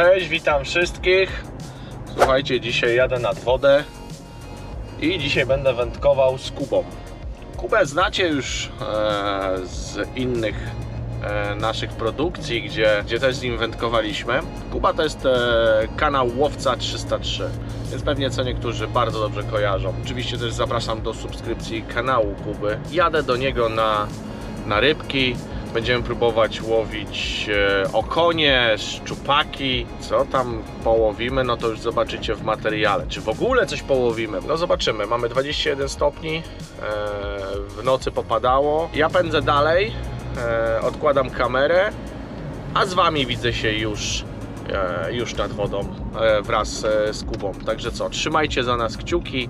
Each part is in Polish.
Cześć, witam wszystkich. Słuchajcie, dzisiaj jadę nad wodę i dzisiaj będę wędkował z Kubą. Kubę znacie już e, z innych e, naszych produkcji, gdzie, gdzie też z nim wędkowaliśmy. Kuba to jest e, kanał Łowca 303, więc pewnie co niektórzy bardzo dobrze kojarzą. Oczywiście też zapraszam do subskrypcji kanału Kuby. Jadę do niego na, na rybki. Będziemy próbować łowić e, okonie, szczupaki. Co tam połowimy, no to już zobaczycie w materiale. Czy w ogóle coś połowimy? No zobaczymy. Mamy 21 stopni. E, w nocy popadało. Ja pędzę dalej. E, odkładam kamerę. A z Wami widzę się już, już nad wodą wraz z Kubą. Także co, trzymajcie za nas kciuki.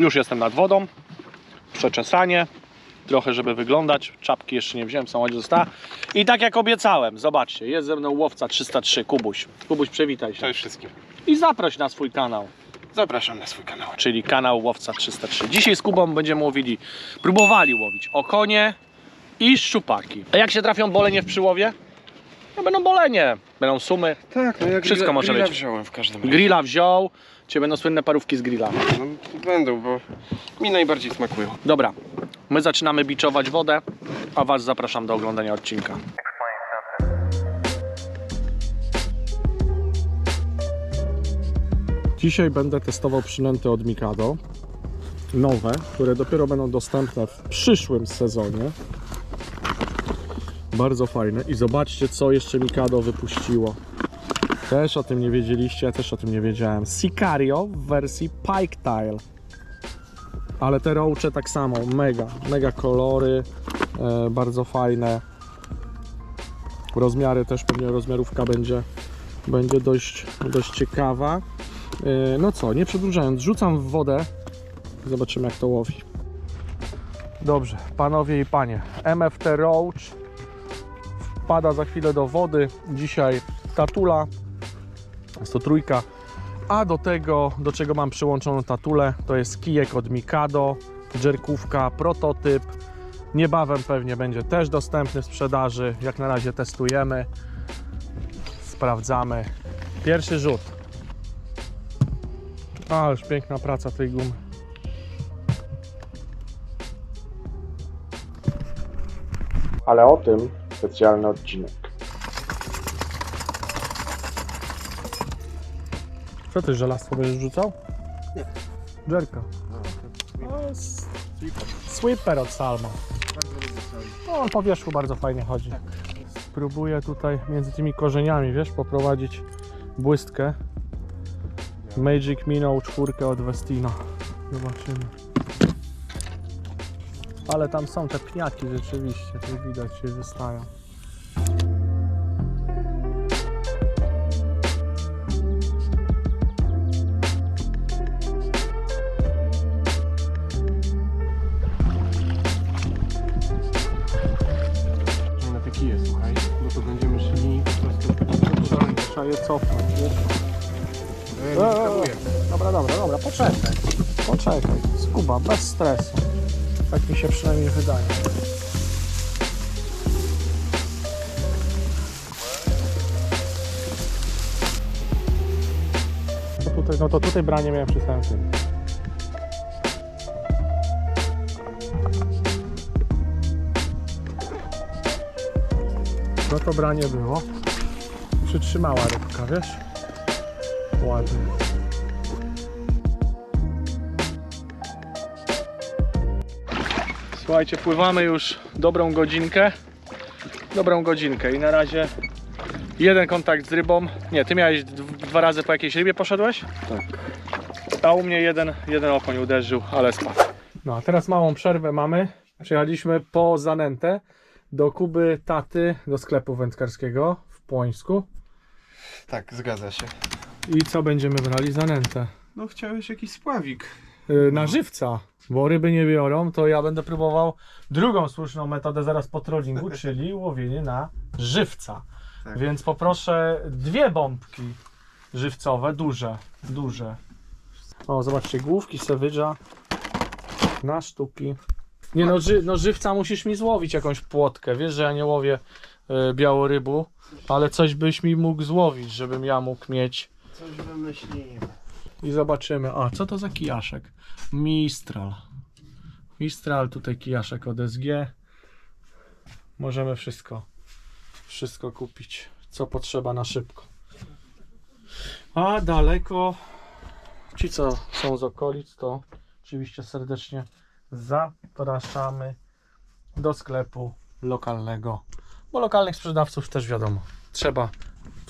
Już jestem nad wodą. Przeczesanie. Trochę, żeby wyglądać. Czapki jeszcze nie wziąłem, w samochodzie została. I tak jak obiecałem, zobaczcie, jest ze mną łowca 303, Kubuś. Kubuś, przywitaj się. Cześć wszystkim. I zaproś na swój kanał, Zapraszam na swój kanał. czyli kanał Łowca 303. Dzisiaj z Kubą będziemy łowili, próbowali łowić okonie i szczupaki. A jak się trafią bolenie w przyłowie? No będą bolenie, będą sumy. Tak, no jak Wszystko grilla, może grilla być. wziąłem w każdym razie. Grilla wziął, cię będą słynne parówki z grilla. No, będą, bo mi najbardziej smakują. Dobra, my zaczynamy biczować wodę, a Was zapraszam do oglądania odcinka. Dzisiaj będę testował przynęty od Mikado. Nowe, które dopiero będą dostępne w przyszłym sezonie. Bardzo fajne. I zobaczcie, co jeszcze Mikado wypuściło. Też o tym nie wiedzieliście, ja też o tym nie wiedziałem. Sicario w wersji Pike Tile. Ale te roache tak samo, mega, mega kolory, e, bardzo fajne. Rozmiary też pewnie rozmiarówka będzie, będzie dość, dość ciekawa. E, no co, nie przedłużając, rzucam w wodę. Zobaczymy jak to łowi. Dobrze, panowie i panie, MFT Roach wpada za chwilę do wody. Dzisiaj tatula, jest to trójka. A do tego, do czego mam przyłączoną tatulę, to jest kijek od Mikado, dżerkówka, prototyp. Niebawem pewnie będzie też dostępny w sprzedaży. Jak na razie testujemy, sprawdzamy. Pierwszy rzut. Ależ piękna praca tej gumy. Ale o tym specjalny odcinek. Co ty żelastwo będziesz rzucał? Nie. Dżerka. No, s- Sweeper od Salma. No, on po wierzchu bardzo fajnie chodzi. Spróbuję tutaj między tymi korzeniami, wiesz, poprowadzić błystkę. Magic minął czwórkę od Westina. Zobaczymy. Ale tam są te pniaki rzeczywiście, tu widać się wystają. Na te kije, słuchaj. No to będziemy szli po prostu... Trzeba, trzeba je cofnąć, wiesz? Ja nie wskakuję. Dobra, dobra, dobra, poczekaj. Poczekaj. Skuba, bez stresu. Tak mi się przynajmniej wydaje. No tutaj, no to tutaj branie miałem przy. No to branie było. Przytrzymała rybka, wiesz? Ładnie. Słuchajcie, pływamy już dobrą godzinkę. Dobrą godzinkę i na razie jeden kontakt z rybą. Nie, ty miałeś dwa razy po jakiejś rybie poszedłeś? Tak. A u mnie jeden, jeden okoń uderzył, ale spadł. No a teraz małą przerwę mamy. Przyjechaliśmy po zanętę do Kuby Taty, do sklepu wędkarskiego w Płońsku. Tak, zgadza się. I co będziemy brali? Zanętę. No chciałeś jakiś spławik. Yy, na żywca, bo ryby nie biorą, to ja będę próbował drugą słuszną metodę zaraz po trollingu, czyli łowienie na żywca. Tak. Więc poproszę dwie bombki żywcowe, duże, duże. O, zobaczcie, główki sewydża na sztuki. Nie no, ży, no żywca musisz mi złowić jakąś płotkę, wiesz, że ja nie łowię y, białorybu, ale coś byś mi mógł złowić, żebym ja mógł mieć Coś wymyślimy. I zobaczymy. A, co to za kijaszek? Mistral. Mistral, tutaj kijaszek od SG. Możemy wszystko, wszystko kupić, co potrzeba na szybko. A daleko, ci co są z okolic, to oczywiście serdecznie zapraszamy do sklepu lokalnego. Bo lokalnych sprzedawców też wiadomo, trzeba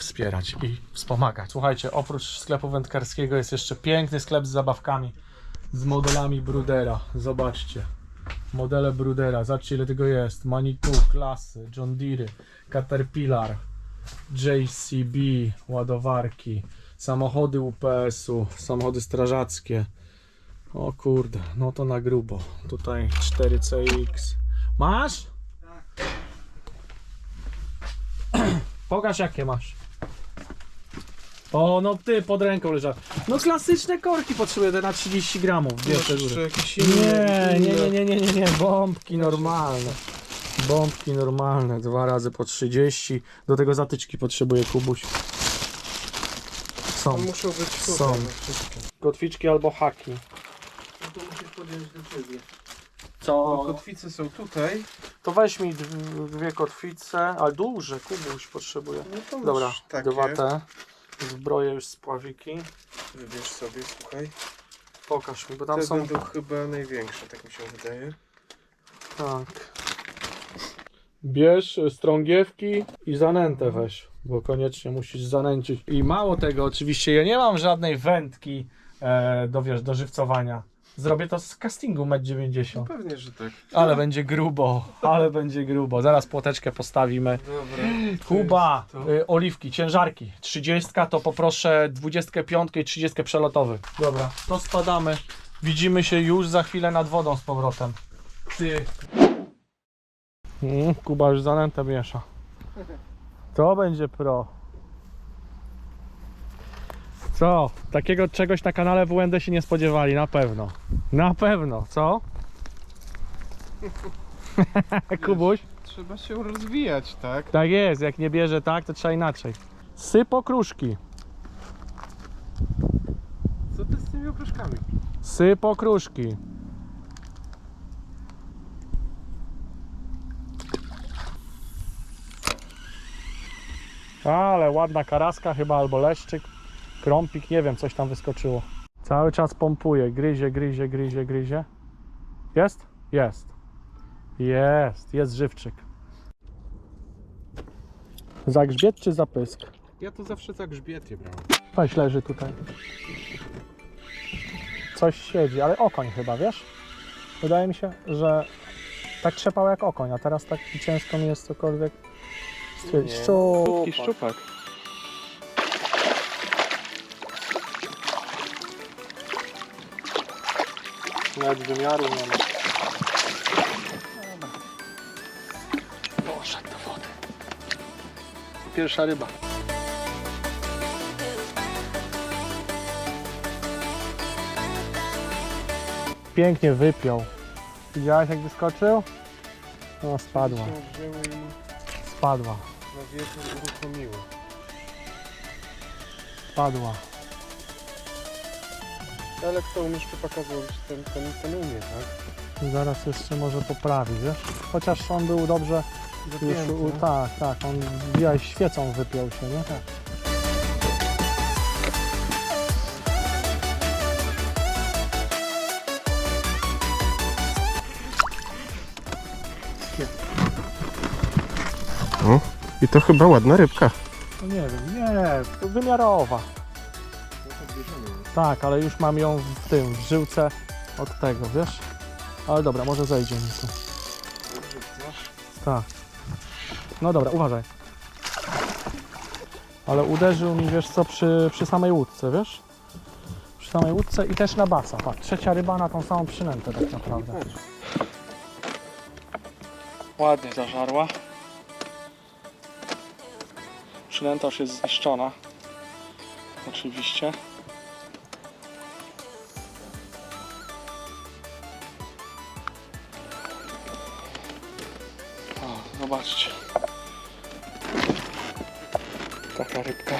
wspierać i wspomagać. Słuchajcie, oprócz sklepu wędkarskiego jest jeszcze piękny sklep z zabawkami, z modelami Brudera. Zobaczcie. Modele Brudera, zobaczcie ile tego jest. Manitou, klasy, John Deere, Caterpillar, JCB, ładowarki, samochody UPS-u, samochody strażackie. O kurde, no to na grubo. Tutaj 4CX. Masz? Pokaż jakie masz. O, no ty pod ręką leżał. No klasyczne korki potrzebuję te na 30 gramów. Dwie te góry. jakieś Nie, nie, nie, nie, nie, nie, nie, bombki normalne. Bombki normalne, dwa razy po 30. Do tego zatyczki potrzebuję Kubuś. Są. Muszą być tutaj Są. na. Kotwiczki albo haki. No to musisz podjąć decyzję. Co? Kotwice są tutaj. To weź mi dw- dwie kotwice, ale duże, Kubuś potrzebuję. No to masz Dobra, takie. dwa te. Zbroję już z pławiki. Wybierz sobie, słuchaj. Pokaż mi, bo tam Te są... będą chyba największe, tak mi się wydaje. Tak. Bierz y, strągiewki i zanętę weź, bo koniecznie musisz zanęcić. I mało tego, oczywiście ja nie mam żadnej wędki e, do, wiesz, do żywcowania. Zrobię to z castingu 1,90 m. Pewnie, że tak. Ale będzie grubo, ale będzie grubo. Zaraz płoteczkę postawimy. Dobra. Kuba, To y, oliwki, ciężarki. 30 to poproszę 25 i 30 przelotowy. Dobra, to spadamy. Widzimy się już za chwilę nad wodą z powrotem. Ty. Mm, Kuba już zanętę miesza. To będzie pro. Co? Takiego czegoś na kanale WND się nie spodziewali, na pewno. Na pewno, co? Kubuś? Trzeba się rozwijać, tak? Tak jest, jak nie bierze tak, to trzeba inaczej. Syp okruszki. Co ty z tymi okruszkami? Syp okruszki. Ale ładna karaska chyba, albo leszczyk, krąpik, nie wiem, coś tam wyskoczyło. Cały czas pompuje, gryzie, gryzie, gryzie, gryzie. Jest? Jest. Jest, jest żywczyk. Zagrzbiet czy zapysk? Ja to zawsze za grzbiet je brałem. Weź leży tutaj. Coś siedzi, ale okoń chyba, wiesz? Wydaje mi się, że tak trzepał jak okoń, a teraz tak ciężko mi jest cokolwiek stwierdzić. Nie. Szczupak. Nawet wymiaru nie ma. Poszedł do wody. Pierwsza ryba. Pięknie wypiął. Widziałeś jak wyskoczył? No spadła, Się wzięły i spadła, na wieczór uruchomiły. spadła. Ale kto umiesz to pokazał, że ten, ten, ten umie, tak? Zaraz jeszcze może poprawi, wiesz? Chociaż on był dobrze Już, u, tak, tak, on wbijaj świecą wypiął się, nie? Tak. I to chyba ładna rybka. No nie wiem, nie, to wymiarowa. Tak, ale już mam ją w tym, w żyłce od tego, wiesz? Ale dobra, może zejdzie mi tu. Tak. No dobra, uważaj. Ale uderzył mi, wiesz co, przy, przy samej łódce, wiesz? Przy samej łódce i też na basa. Patrz, trzecia ryba na tą samą przynętę tak naprawdę. Ładnie zażarła. Przynęta już jest zniszczona. Oczywiście. Zobaczcie. Taka rybka.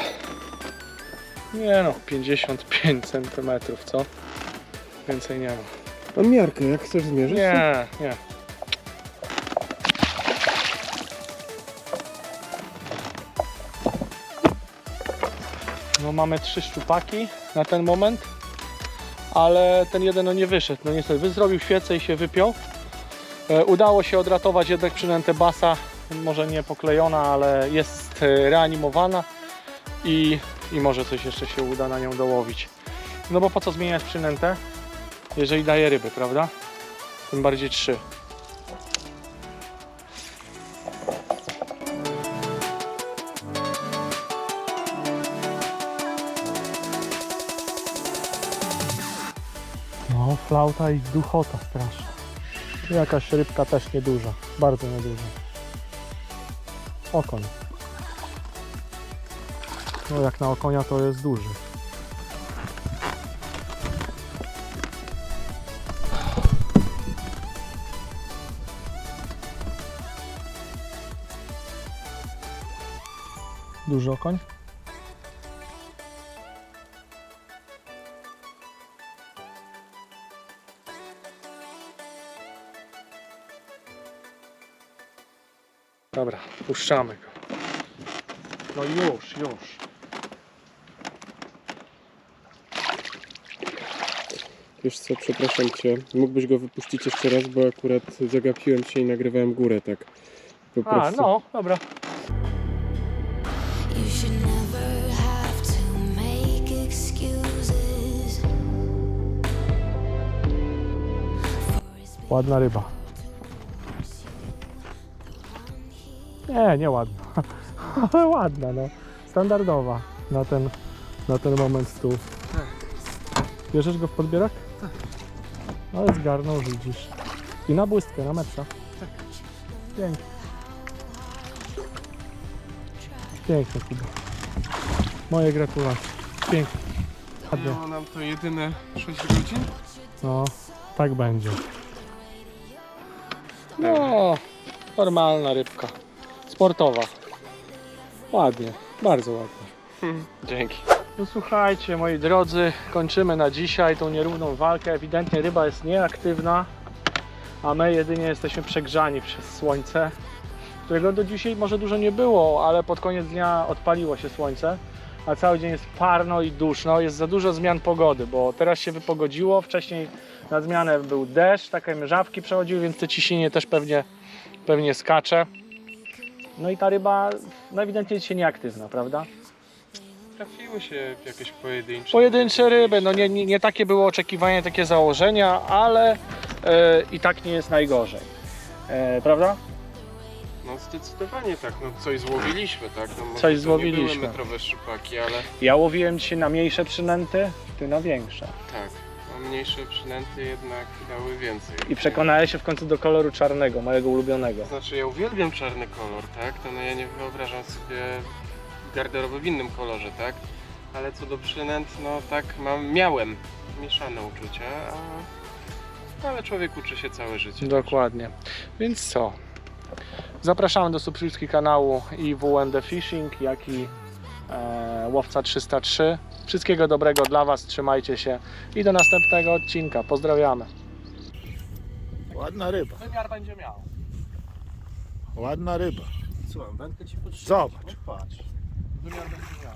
Nie no, 55 cm, co? Więcej nie ma. A miarkę, jak chcesz zmierzyć? Nie, nie. No mamy trzy szczupaki na ten moment, ale ten jeden no nie wyszedł. No niestety, wy- zrobił świecę i się wypiął. E, Udało się odratować jednak przynętę basa, może nie poklejona, ale jest e, reanimowana i, i może coś jeszcze się uda na nią dołowić. No bo po co zmieniać przynętę, jeżeli daje ryby, prawda? Tym bardziej trzy. No, flauta i duchota straszna. Jakaś rybka też nieduża, bardzo nieduża. Okoń. No jak na okonia to jest duży. Duży okoń? Dobra, puszczamy go. No już, już. Wiesz co, przepraszam cię. Mógłbyś go wypuścić jeszcze raz, bo akurat zagapiłem się i nagrywałem górę tak. Po A, prostu. no, dobra. You should never have to make excuses. For it's been Ładna ryba. Nie, nie ładna. Ale ładna, no. Standardowa na ten, na ten moment tu. Bierzesz go w podbierak? Tak. Ale zgarnął, widzisz. I na błystkę, na metrza. Tak. Pięknie. Pięknie, Kuba. Moje gratulacje. Pięknie. Ładnie. Zajęło nam to jedyne 6 godzin? No, tak będzie. No, normalna rybka. Sportowa. Ładnie, bardzo ładnie. Dzięki. No słuchajcie, moi drodzy, kończymy na dzisiaj tą nierówną walkę. Ewidentnie ryba jest nieaktywna, a my jedynie jesteśmy przegrzani przez słońce, którego do dzisiaj może dużo nie było, ale pod koniec dnia odpaliło się słońce, a cały dzień jest parno i duszno. Jest za dużo zmian pogody, bo teraz się wypogodziło, wcześniej na zmianę był deszcz, takie mrzawki przechodziły, więc to ciśnienie też pewnie, pewnie skacze. No i ta ryba no ewidentnie jest się nieaktywna, prawda? Trafiły się jakieś pojedyncze. Pojedyncze ryby, no nie, nie, nie takie było oczekiwanie, takie założenia, ale e, i tak nie jest najgorzej. E, prawda? No zdecydowanie tak, no coś złowiliśmy, tak? No, może Coś to złowiliśmy. Nie były metrowe szczupaki, ale Ja łowiłem dzisiaj na mniejsze przynęty, ty na większe. tak. Mniejsze przynęty jednak dały więcej. I przekonałem się w końcu do koloru czarnego, mojego ulubionego. Znaczy ja uwielbiam czarny kolor, tak? To no ja nie wyobrażam sobie garderoby w innym kolorze, tak? Ale co do przynęt, no tak mam, miałem mieszane uczucia, a... ale człowiek uczy się całe życie. Dokładnie. Więc co? Zapraszamy do subskrypcji kanału i WND Fishing, jak i Łowca 303. Wszystkiego dobrego dla Was, trzymajcie się i do następnego odcinka. Pozdrawiamy. Ładna ryba. Wymiar będzie miał. Ładna ryba. Słucham, wędkę ci. Zobacz. No patrz. Wymiar będzie miał.